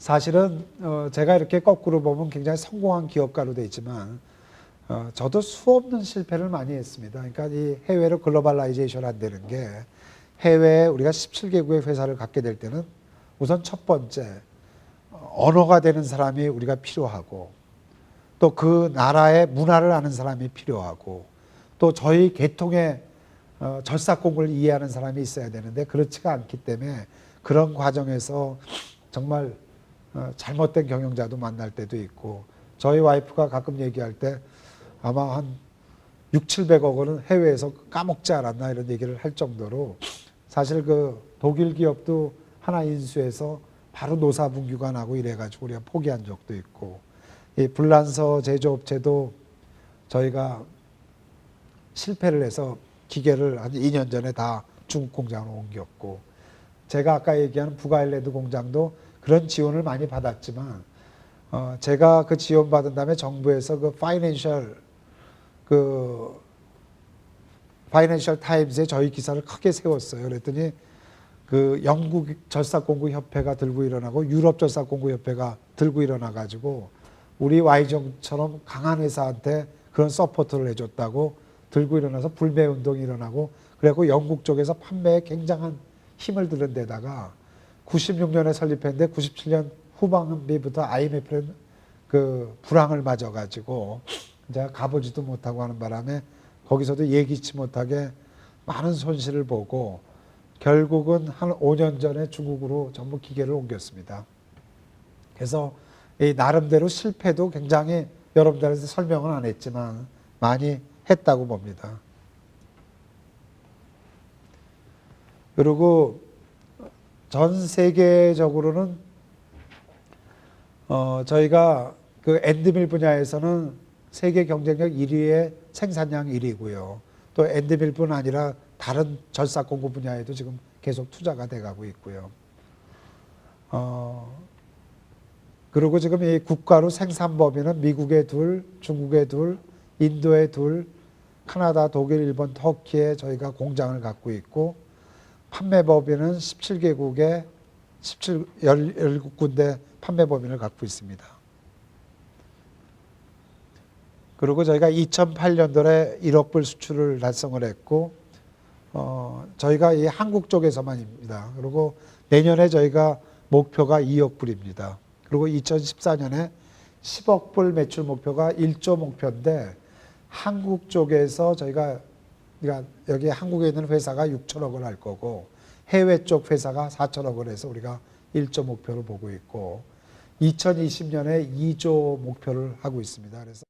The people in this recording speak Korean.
사실은 어, 제가 이렇게 거꾸로 보면 굉장히 성공한 기업가로 돼 있지만 어, 저도 수없는 실패를 많이 했습니다. 그러니까 이 해외로 글로벌라이제이션 안 되는 게 해외에 우리가 17개국의 회사를 갖게 될 때는 우선 첫 번째 어, 언어가 되는 사람이 우리가 필요하고 또 그 나라의 문화를 아는 사람이 필요하고 또 저희 계통의 어, 절삭공을 이해하는 사람이 있어야 되는데 그렇지가 않기 때문에 그런 과정에서 정말 어, 잘못된 경영자도 만날 때도 있고 저희 와이프가 가끔 얘기할 때 아마 한 6, 700억 원은 해외에서 까먹지 않았나 이런 얘기를 할 정도로 사실 그 독일 기업도 하나 인수해서 바로 노사분규가 나고 이래가지고 우리가 포기한 적도 있고 이 불란서 제조업체도 저희가 실패를 해서 기계를 한 2년 전에 다 중국 공장으로 옮겼고 제가 아까 얘기한 북아일랜드 공장도 그런 지원을 많이 받았지만 어 제가 그 지원 받은 다음에 정부에서 그 파이낸셜 그 파이낸셜 타임즈에 저희 기사를 크게 세웠어요. 그랬더니 그 영국 절삭공구 협회가 들고 일어나고 유럽 절삭공구 협회가 들고 일어나 가지고 우리 와이정처럼 강한 회사한테 그런 서포트를 해줬다고 들고 일어나서 불매 운동이 일어나고 그래갖고 영국 쪽에서 판매에 굉장한 힘을 들은 데다가 96년에 설립했는데 97년 후반기부터 IMF는 그 불황을 맞아가지고 이제 가보지도 못하고 하는 바람에 거기서도 예기치 못하게 많은 손실을 보고 결국은 한 5년 전에 중국으로 전부 기계를 옮겼습니다. 그래서 이 나름대로 실패도 굉장히 여러분들한테 설명은 안 했지만 많이 했다고 봅니다. 그리고 전 세계적으로는 어 저희가 그 엔드밀 분야에서는 세계 경쟁력 1위의 생산량 1위고요. 또 엔드밀뿐 아니라 다른 절삭 공구 분야에도 지금 계속 투자가 돼가고 있고요. 어 그리고 지금 이 국가로 생산 범위는 미국의 둘, 중국의 둘, 인도의 둘, 카나다, 독일, 일본, 터키에 저희가 공장을 갖고 있고 판매 법인은 17개국에 17, 17군데 판매 법인을 갖고 있습니다. 그리고 저희가 2008년도에 1억 불 수출을 달성을 했고, 어, 저희가 이 한국 쪽에서만입니다. 그리고 내년에 저희가 목표가 2억 불입니다. 그리고 2014년에 10억 불 매출 목표가 1조 목표인데, 한국 쪽에서 저희가 그러니까 여기 한국에 있는 회사가 6천억을 할 거고 해외 쪽 회사가 4천억을 해서 우리가 1조 목표를 보고 있고 2020년에 2조 목표를 하고 있습니다. 그래서